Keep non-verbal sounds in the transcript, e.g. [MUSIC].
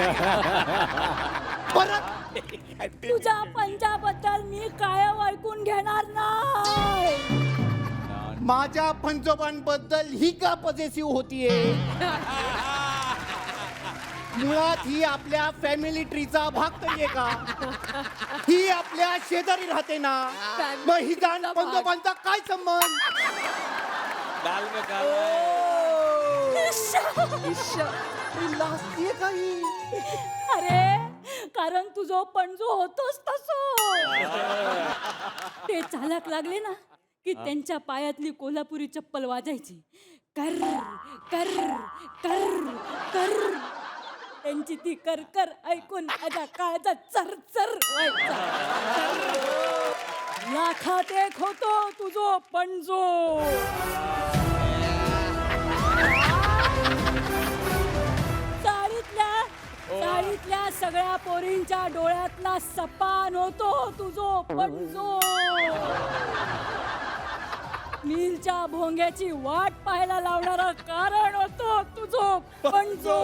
[LAUGHS] परत तुझ्या पंजाबद्दल मी कायम ऐकून घेणार नाही. माझ्या पंजोबांबद्दल ही का पॉझिटिव्ह होतीये? मुळात ही आपल्या फॅमिली ट्रीचा भाग तरी आहे का? ही आपल्या शेजारी राहते ना? मग ही जाण पंजोबांचा काय संबंध? दाल में का ही लाजतीये का ही? अरे कारण तुझो पणजो होतोच तसो. ते चालक लागले ना की त्यांच्या पायातली कोल्हापुरी चप्पल वाजायची. कर कर कर कर. त्यांची ती करकर ऐकून माझ्या काळजा चर चर व्हायचा. लाखात एक होतो तुझो पणजो. चाळीतल्या सगळ्या पोरींच्या डोळ्यातला सपान होतो तुझो पणजो. नीलच्या भोंग्याची वाट पाहायला लावणारा कारण होतो तुझो पणजो.